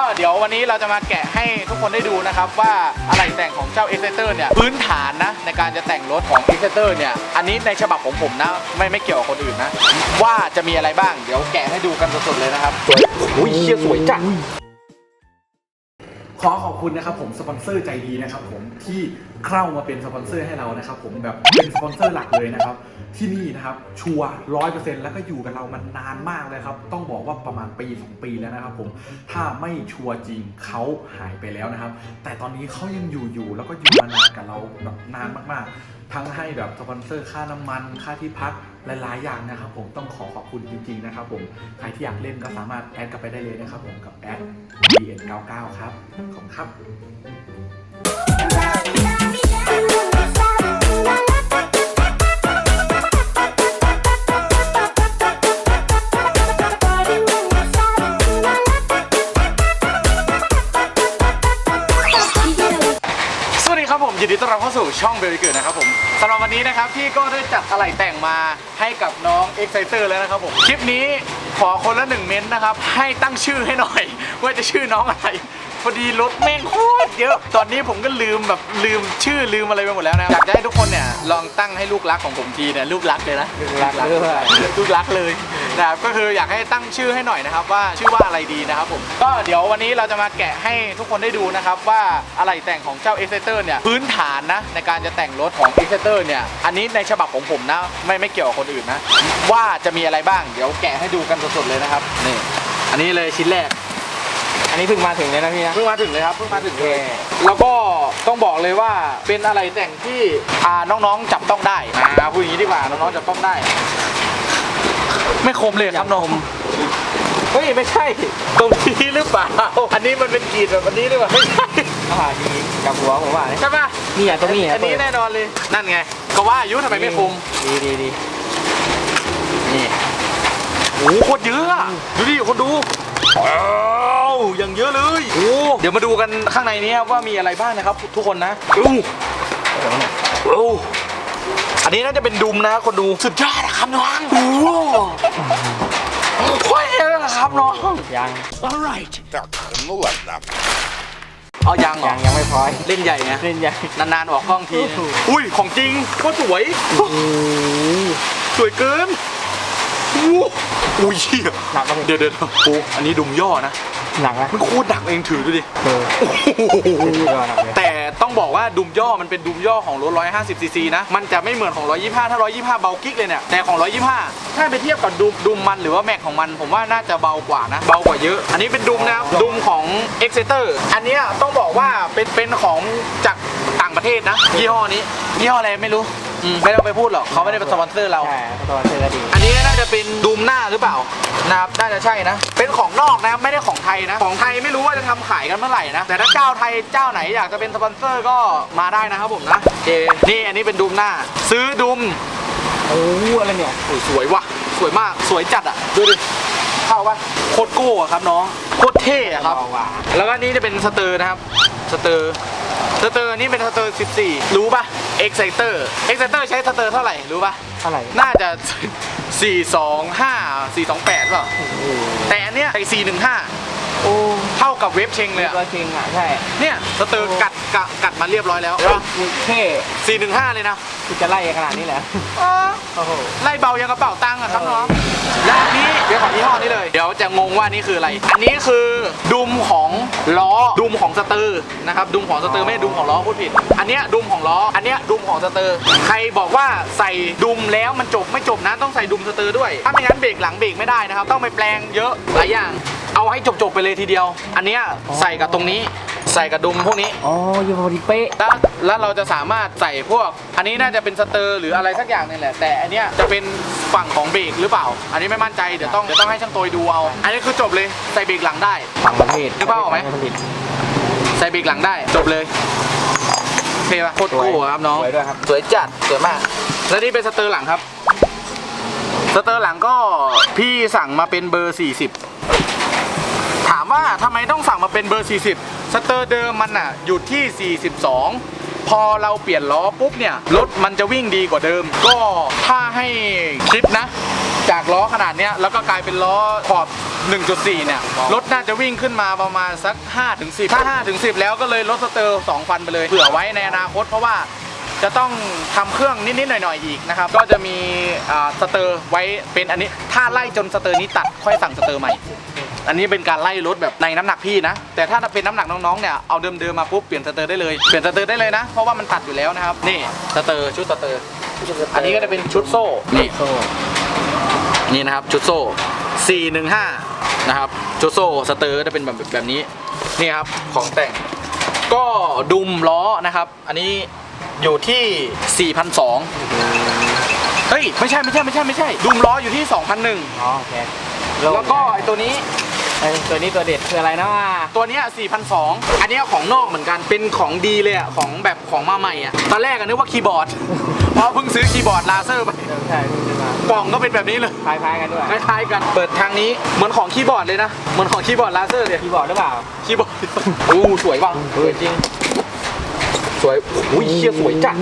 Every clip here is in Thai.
ก็เดี๋ยววันนี้เราจะมาแกะให้ทุกคนได้ดูนะครับว่าอะไรแต่งของเจ้าเอเซเตอร์เนี่ยพื้นฐานนะในการจะแต่งรถของเอเซเตอร์เนี่ยอันนี้ในฉบับของผมนะไม่ไม่เกี่ยวกับคนอื่นนะว่าจะมีอะไรบ้างเดี๋ยวแกะให้ดูกันสดๆเลยนะครับสวยอุ้ยเชี่ยสวยจัง ขอขอบคุณนะครับผมสปอนเซอร์ใจดีนะครับผมที่เข้ามาเป็นสปอนเซอร์ให้เรานะครับผมแบบเป็นสปอนเซอร์หลักเลยนะครับที่นี่นะครับชัวร้อยเปอร์เซ็นต์แล้วก็อยู่กับเรามันนานมากเลยครับต้องบอกว่าประมาณปีสองปีแล้วนะครับผมถ้าไม่ชัวร์จริงเขาหายไปแล้วนะครับ แต่ตอนนี้เขายังอยู่อยู่แล้วก็อยู่มานานกับเราแบบนานมากๆ ทั้งให้แบบสปอนเซอร์ค่าน้ำมันค่าที่พัก หลาย ๆ อย่างนะครับผมต้องขอขอบคุณจริง ๆ นะครับผมใครที่อยากเล่นก็สามารถแอดกลับไปได้เลยนะครับผมกับแอด BN99 ครับขอบคุณครับ ต้อนรับเข้าสู่ช่องเบลลิเกิดนะครับผมสำหรับวันนี้นะครับพี่ก็ได้จัดอะไหล่แต่งมาให้กับน้อง Exciter แล้วนะครับผมคลิปนี้ขอคนละหนึ่งเม้นต์นะครับให้ตั้งชื่อให้หน่อย ว่าจะชื่อน้องอะไร พอดีรถแม่งโคตรเยอะ ตอนนี้ผมก็ลืมแบบลืมชื่อลืมอะไรไปหมดแล้วนะอยากจะให้ทุกคนเนี่ยลองตั้งให้ลูกรักของผมทีเนี่ยลูกรักเลยนะลูกรักลูกรักเลยนะครับก็คืออยากให้ตั้งชื่อให้หน่อยนะครับ ว่าชื่อว่าอะไรดีนะครับผมก็เดี๋ยววันนี้เราจะมาแกะให้ทุกคนได้ดูนะครับว่าอะไรแต่งของเจ้า e x c e t e r เนี่ยพื้นฐานนะในการจะแต่งรถของ e x c e t e r เนี่ยอันนี้ในฉบับของผมนะไม่ไม่เกี่ยวกับคนอื่นนะว่าจะมีอะไรบ้างเดี๋ยวแกะให้ดูกันสดๆเลยนะครับนี่อันนี้เลยชิ้นแรก อันนี้เพิ่งมาถึงเลยนะพี่นะ เพิ่งมาถึงเลยครับเพิ่งมาถึงเลยแล้วก็ต้องบอกเลยว่าเป็นอะไรแต่งที่อ่าน้องๆจับต้องได้อ่าพูดอย่างนี้ดีกว่าน้องๆจับต้องได้ ไม่คมเลยครับน้องเฮ้ยไม่ใช่ ตรงนี้หรือเปล่า อันนี้มันเป็นกรีดแบบอันนี้หรือเปล่าไม่ใช่อ่าดีกับหัวผมว่าเนี่ยใช่ปะนี่อะตรงนี้อะอันนี้แน่นอนเลยนั่นไง ก็ว่าอายุทำไมไม่คมดีดีดีนี่โอ้โหโคตรเยอะอะดูดิคนดู อ้าวอย่างเยอะเลยโอ้เดี๋ยวมาดูกันข้างในนี้ครับว่ามีอะไรบ้างนะครับ ทุกคนนะอู้อู้อันนี้น่าจะเป็นดุมนะคนดูสุดยอดครับน้องโอ้โหเยอะนะครับน้องยัง alright แต่ผมไม่หวั่นะเอายังหรอยังยังไม่พร้อยเล่นใหญ่นะเล่นใหญ่นานๆออกกล้องที อุ้ยของจริงก็สวยสวยเกิน อู้อุ้ยเหี้ยหนักก็เป็นเดี๋ยวเดี๋ยวโอ้อันนี้ดุมย่อนะหนักนะมันโคตรดักเองถือดูดิเออพี่ก็หนักเลย แต่ต้องบอกว่าดุมย่อมันเป็นดุมย่อของรถ150ซีซีนะ มันจะไม่เหมือนของ 125 ถ้า 125 เบากิ๊กเลยเนี่ย แต่ของ 125 ถ้าไปเทียบกับดุมดุมมันหรือว่าแม็กของมัน ผมว่าน่าจะเบากว่านะ เบากว่าเยอะ อันนี้เป็นดุมนะครับ ดุมของ e x c e t e r อันเนี้ยต้องบอกว่าเป็นเป็นของจากต่างประเทศนะ ยี่ห้อนี้ ยี่ห้ออะไรไม่รู้อืม ไม่ต้องไปพูดหรอกเขาไม่ได้เป็นสปอนเซอร์เรา ใช่ตัวเธอดีอันนี้น่าจะเป็นดูมหน้าหรือเปล่านะครับน่าจะใช่นะ เป็นของนอกนะไม่ได้ของไทยนะ ของไทยไม่รู้ว่าจะทำขายกันเมื่อไหร่นะ แต่ถ้าเจ้าไทยเจ้าไหนอยากจะเป็นสปอนเซอร์ก็มาได้นะครับผมนะโอเคนี่อันนี้เป็นดูมหน้า ซื้อดูมโอ้โหอะไรเนี่ยโอ้ยสวยว่ะ สวยมากสวยจัดอะดูดิเข้าปะโคตรโก้อะครับน้องโคตรเท่อะครับเบาว่ะแล้วก็นี่จะเป็นสเตอร์นะครับ สเตอร์ สเตอร์นี่เป็นสเตอร์ 14 รู้ปะ Exciter Exciter ใช้สเตอร์เท่าไหร่รู้ปะเท่าไหร่น่าจะ 425 428เปล่าโอ้โหแต่อันเนี้ยใส่415 โอ้เท่ากับเว็บเชงเลยอะตัวจริงอะใช่เนี่ยสเตอร์กัดกัดกัดมาเรียบร้อยแล้วใช่ปะเท่415 เลยนะ คือจะไล่ขนาดนี้แหละโอ้โหไล่เบายังกระเป๋าตังค์อะครับเออน้องและอันนี้เดี๋ยวขอยี่ห้อนี้เลย เดี๋ยวจะงงว่านี่คืออะไร อันนี้คือดุมของล้อดุมของสเตอร์นะครับดุมของสเตอร์ไม่ใช่ดุมของล้อพูดผิด อันเนี้ยดุมของล้อ อันเนี้ยดุมของสเตอร์ ใครบอกว่าใส่ดุมแล้วมันจบไม่จบนะต้องใส่ดุมสเตอร์ด้วย ถ้าไม่งั้นเบรกหลังเบรกไม่ได้นะครับ ต้องไปแปลงเยอะหลายอย่าง เอาให้จบๆไปเลยทีเดียว อันเนี้ยใส่กับตรงนี้ ใส่กับดุมพวกนี้ อ๋อยูพอดีเป๊ะ แล้วแล้วเราจะสามารถใส่พวก อันนี้น่าจะเป็นสเตอร์หรืออะไรสักอย่างนึงแหละ แต่อันเนี้ยจะเป็นฝั่งของเบรกหรือเปล่า อันนี้ไม่มั่นใจ เดี๋ยวต้องเดี๋ยวต้องให้ช่างโตยดูเอา อันนี้คือจบเลย ใส่เบรกหลังได้ ฝั่งประเทศนึกภาพออกไหมผลิตใส่เบรกหลังได้ จบเลยโอเคปะโคตรสวยโก้ครับน้อง สวยด้วยครับ สวยจัด สวยมาก แล้วนี่เป็นสเตอร์หลังครับ สเตอร์หลังก็พี่สั่งมาเป็นเบอร์ 40ถาม ว่าทำไมต้องสั่งมาเป็นเบอร์ 40 สเตอร์เดิมมันอะอยู่ที่ 42 พอเราเปลี่ยนล้อปุ๊บเนี่ย รถมันจะวิ่งดีกว่าเดิม ก็ถ้าให้คิดนะ จากล้อขนาดเนี้ยแล้วก็กลายเป็นล้อขอบ 1.4 เนี่ย รถน่าจะวิ่งขึ้นมาประมาณสัก5ถึง10 ถ้า5ถึง10 แล้วก็เลยลดสเตอร์ 2 ฟันไปเลยเผื่อไว้ในอนาคตเพราะว่า จะต้องทำเครื่องนิดๆหน่อยๆอีกนะครับ ก็จะมีอ่าสเตอร์ไว้เป็นอันนี้ ถ้าไล่จนสเตอร์นี้ตัดค่อยสั่งสเตอร์ใหม่ อันนี้เป็นการไล่รถแบบในน้ำหนักพี่นะ แต่ถ้าเป็นน้ำหนักน้องๆเนี่ยเอาเดิมๆมาปุ๊บเปลี่ยนสเตอร์ได้เลย เปลี่ยนสเตอร์ได้เลยนะ เพราะว่ามันตัดอยู่แล้วนะครับ นี่สเตอร์ชุดสเตอร์ อันนี้ก็จะเป็นชุดโซ่ นี่โซ่นี่นะครับชุดโซ่415นะครับชุดโซ่สเตอร์จะเป็นแบบแบบนี้ นี่ครับของแต่งก็ดุมล้อนะครับ อันนี้ อยู่ที่ 4,200เฮ้ย ไม่ใช่ไม่ใช่ไม่ใช่ไม่ใช่ดุมล้ออยู่ที่ 2,001อ๋อโอเคแล้วก็ไอตัวนี้ไอ้ตัวนี้ตัวเด็ดคืออะไรนะตัวเนี้ย4,200 อันเนี้ยของนอกเหมือนกัน เป็นของดีเลยอะ ของแบบของมาใหม่อะ ตอนแรกอะนึกว่าคีย์บอร์ด เพราะเพิ่งซื้อคีย์บอร์ดลาเซอร์ไป ใช่ใช่มากล่องก็เป็นแบบนี้เลย คล้ายๆกันด้วย คล้ายๆกัน เปิดทางนี้ เหมือนของคีย์บอร์ดเลยนะ เหมือนของคีย์บอร์ดลาเซอร์เลย คีย์บอร์ดหรือเปล่า คีย์บอร์ด อู้สวยว่ะสวยจริง สวยอุ้ยเชี่ยสวยจัด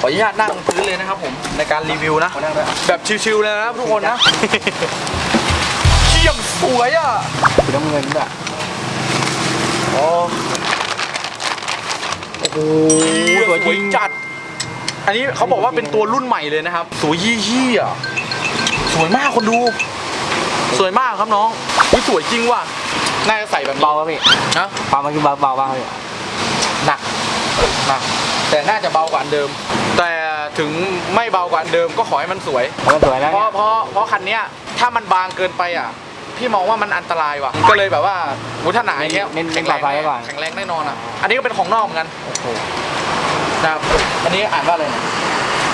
ขออนุญาตนั่งพื้นเลยนะครับผมในการรีวิวนะแบบชิวๆเลยนะครับทุกคนนะเชี่ยมสวยอะสีน้ำเงินด้วยโอ้โอ้โหสวยจริงจัด อันนี้เขาบอกว่าเป็นตัวรุ่นใหม่เลยนะครับ สวยยี่ยี่อะสวยมากคนดู สวยมากครับน้องอุ้ยสวยจริงว่ะน่าจะใส่แบบนี้เบาป่ะพี่นะเบามันคือเบาเบาป่ะพี่หนัก หนักแต่น่าจะเบากว่าอันเดิม แต่ถึงไม่เบากว่าอันเดิมก็ขอให้มันสวย มันก็สวยแล้วเพเนี่ยราะเพราะเพราะคันเนี้ยถ้ามันบางเกินไปอะพี่มองว่ามันอันตรายว่ะ ก็เลยแบบว่าวุฒนาอย่างเงี้ยเน้นแข็งปแรลองดภัยไว้ก่อน แข็งแรงแน่นอนอะ อันนี้ก็เป็นของนอกเหมือนกันโอ้โหนะครับอันนี้อ่านว่าอะไรเนี่ย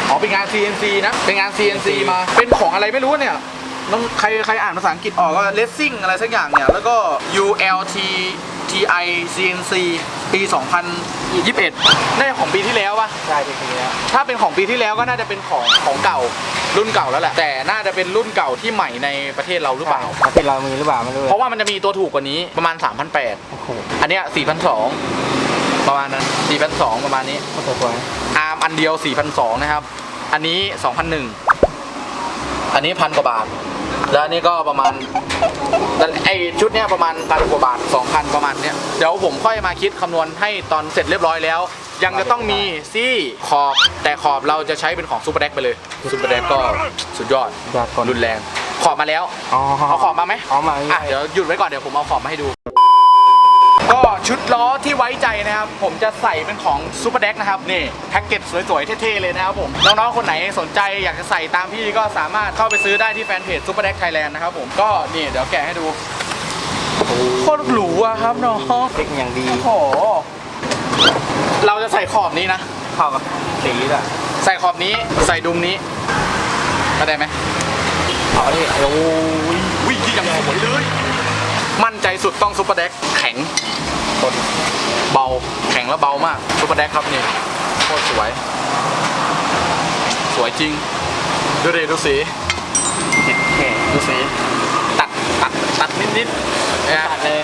อ๋อเป็นงาน CNC นะ เป็นงาน CNC มา เป็นของอะไรไม่รู้เนี่ย น้องใครใครอ่านภาษาอังกฤษออกก็ Racing อะไรสักอย่างเนี่ย แล้วก็ ULT TI CNC ปี 2021น่าจะของปีที่แล้วป่ะ ใช่จริงๆแล้ว ถ้าเป็นของปีที่แล้วก็น่าจะเป็นของของเก่ารุ่นเก่าแล้วแหละ แต่น่าจะเป็นรุ่นเก่าที่ใหม่ในประเทศเราหรือเปล่า ประเทศเรามีหรือเปล่าไม่รู้ เพราะว่ามันจะมีตัวถูกกว่านี้ประมาณ 3,800โอ้โหอันเนี้ย4,200 ประมาณนั้น4,200 ประมาณนี้โคตรสวยอาร์มอันเดียว4,200 นะครับ อันนี้2,001อันนี้พันกว่าบาท แล้วอันนี้ก็ประมาณแล้วไอชุดเนี้ยประมาณพันกว่าบาท2,000ประมาณเนี้ยเดี๋ยวผมค่อยมาคิดคำนวณให้ตอนเสร็จเรียบร้อยแล้ว ยังจะต้องมีซี่ขอบแต่ขอบเราจะใช้เป็นของซูเปอร์แดกไปเลยซูเปอร์แดกก็สุดยอดยอดคนรุนแรง ขอบมาแล้ว อ๋อเอาขอบมาไหมอ๋อมา อะเดี๋ยวหยุดไว้ก่อนเดี๋ยวผมเอาขอบมาให้ดูก็ ชุดล้อที่ไว้ใจนะครับ ผมจะใส่เป็นของซูเปอร์เด็กนะครับนี่แพ็กเกจสวยๆเท่ๆเลยนะครับผมน้องๆคนไหนสนใจอยากจะใส่ตามพี่ก็สามารถเข้าไปซื้อได้ที่แฟนเพจซูเปอร์เด็กไทยแลนด์นะครับผมก็นี่เดี๋ยวแกะให้ดูโคตรหรูอะครับน้องเล็กอย่างดี โอ้โหเราจะใส่ขอบนี้นะเข้ากับสีด้วยใส่ขอบนี้ใส่ดุมนี้เข้าใจไหมเอาดิโอ้ยวิ่งที่ยังสวยเลย มั่นใจสุดต้องซูเปอร์เด็กแข็ง คนเบาแข็งและเบามากซูเปอร์แดกครับนี่โคตรสวย สวยจริง ดูดิดูสีเด็ดแค่ดูสี ตัดตัดตัดนิดนิดๆนะตัดเลย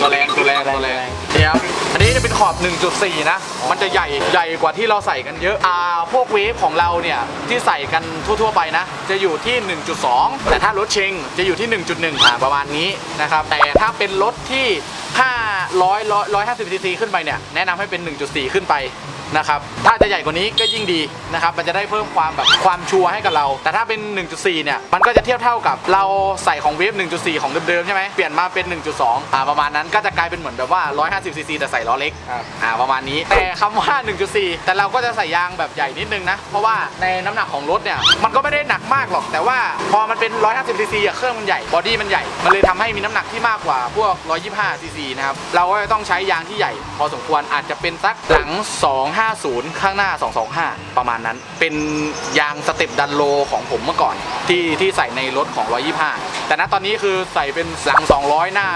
ตัวแรงตัว แรงตัวแรงเดี๋ยวอันนี้จะเป็นขอบ 1.4 นะ มันจะใหญ่ใหญ่กว่าที่เราใส่กันเยอะอ่าพวกเวฟของเราเนี่ยที่ใส่กันทั่วๆไปนะ จะอยู่ที่ 1.2 แต่ถ้ารถเชงจะอยู่ที่ 1.1อ่าประมาณนี้นะครับแต่ถ้าเป็นรถที่500 150 cc ขึ้นไปเนี่ยแนะนำให้เป็น 1.4 ขึ้นไปนะครับถ้าจะใหญ่กว่านี้ก็ยิ่งดีนะครับมันจะได้เพิ่มความแบบความชัวร์ให้กับเรา แต่ถ้าเป็น 1.4 เนี่ย มันก็จะเทียบเท่ากับเราใส่ของเวฟ1.4 ของเดิมๆใช่ไหมเปลี่ยนมาเป็น 1.2อ่าประมาณนั้นก็จะกลายเป็นเหมือนแบบว่า 150 cc แต่ใส่ล้อเล็กครับอ่าประมาณนี้ แต่คำว่า 1.4 แต่เราก็จะใส่ยางแบบใหญ่นิดนึงนะ เพราะว่าในน้ำหนักของรถเนี่ยมันก็ไม่ได้หนักมากหรอก แต่ว่าพอมันเป็น 150 cc อะเครื่องมันใหญ่บอดี้มันใหญ่ มันเลยทำให้มีน้ำหนักที่มากกว่าพวก 125 cc นะครับเราก็จะต้องใช้ยางที่ใหญ่ พอสมควรอาจจะเป็นสักหลัง 250 ข้างหน้า 225 ประมาณนั้น เป็นยางสเต็ปดันโลของผมเมื่อก่อนที่ที่ใส่ในรถของ 125 แต่ณตอนนี้คือใส่เป็นหลัง 200 หน้า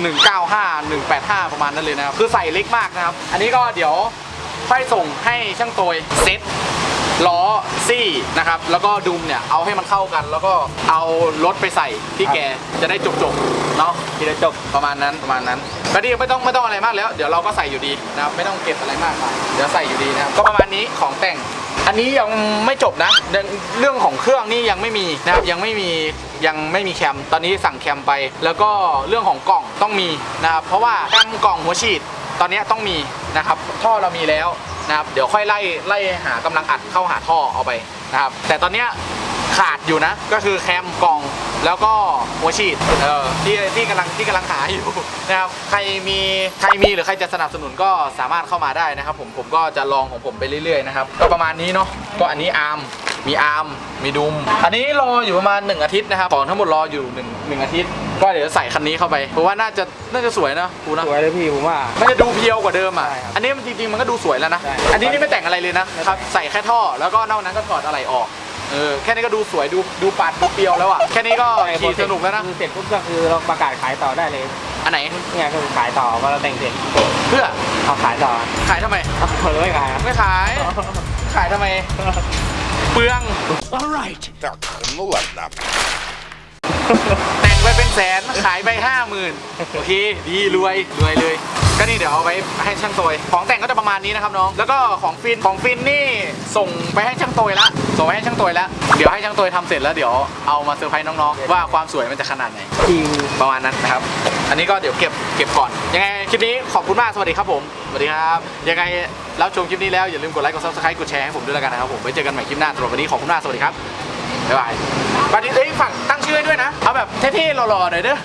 195 185 ประมาณนั้นเลยนะครับ คือใส่เล็กมากนะครับ อันนี้ก็เดี๋ยวค่อยส่งให้ช่างโตยเซ็ตล้อซี่นะครับ แล้วก็ดุมเนี่ยเอาให้มันเข้ากัน แล้วก็เอารถไปใส่ที่แกจะได้จบๆเนาะทีละจบประมาณนั้นประมาณนั้นก็ดีไม่ต้องไม่ต้องอะไรมากแล้ว เดี๋ยวเราก็ใส่อยู่ดีนะครับไม่ต้องเก็บอะไรมากมายเดี๋ยวใส่อยู่ดีนะครับก็ประมาณนี้ของแต่ง อันนี้ยังไม่จบนะเรื่องเรื่องของเครื่องนี่ยังไม่มีนะครับยังไม่มี ยังไม่มีแคม ตอนนี้สั่งแคมไป แล้วก็เรื่องของกล่องต้องมีนะครับเพราะว่าแคมกล่องหัวฉีดตอนนี้ต้องมีนะครับท่อเรามีแล้วนะครับเดี๋ยวค่อยไล่ไล่หากำลังอัดเข้าหาท่อเอาไปนะครับแต่ตอนนี้ขาดอยู่นะ ก็คือแคมกล่องแล้วก็หัวฉีดเออที่ที่กำลังที่กำลังหาอยู่นะครับใครมีใครมีหรือใครจะสนับสนุนก็สามารถเข้ามาได้นะครับ ผมผมก็จะลองของผมไปเรื่อยๆนะครับก็ประมาณนี้เนาะก็อันนี้อาร์ม มีอาร์ม มีดุม อันนี้รออยู่ประมาณ 1 อาทิตย์นะครับของทั้งหมดรออยู่1งอาทิตย์ ก็เดี๋ยวใส่คันนี้เข้าไป เพราะว่าน่าจะน่าจะสวยนะกูนะสวยเลยพี่ผมว่า มันจะดูเพียวกว่าเดิมอะ ใช่ครับอันนี้มันจริงๆมันก็ดูสวยแล้วนะ ใช่อันนี้นี่ไม่แต่งอะไรเลยนะครับ ใส่แค่ท่อ แล้วก็นอกนั้นก็ถอดอะไรออก เออ แค่นี้ก็ดูสวย ดูดูปัดดูเปรียวแล้วอะ แค่นี้ก็ขี่สนุกแล้วนะ คือเสร็จปุ๊บก็คือเราประกาศขายต่อได้เลยอันไหน เนี่ยคือขายต่อพอเราแต่งเสร็จเพื่อ เอาขายต่อขายทำไม เอาเลยไม่ขายครับไม่ขาย ขายทำไม เปลือง Так, ну ладно. ไปเป็นแสนขายไปห้าหมื่นโอเค ดีรวยรวยเลย ก็นี่เดี๋ยวเอาไปให้ช่างโตยของแต่งก็จะประมาณนี้นะครับน้อง แล้วก็ของฟินของฟินนี่ส่งไปให้ช่างโตยแล้วส่งไปให้ช่างโตยแล้วเดี๋ยวให้ช่างโตยทำเสร็จแล้วเดี๋ยวเอามาเซอร์ไพรส์น้องๆว่าความสวยมันจะขนาดไหนจริงประมาณนั้นนะครับ อันนี้ก็เดี๋ยวเก็บเก็บก่อน ยังไงคลิปนี้ขอบคุณมากสวัสดีครับผมสวัสดีครับ ยังไงรับชมคลิปนี้แล้วอย่าลืมกดไลค์กด subscribe กดแชร์ให้ผมด้วยแล้วกันนะครับผมไว้เจอกันใหม่คลิปหน้าสำหรับวันนี้ขอบคุณมากสวัสดีครับ บ๊ายบายบัดนี้เอ้ยฝากตั้งชื่อให้ด้วยนะ เอาแบบเท่ๆหล่อๆหน่อยเด้อ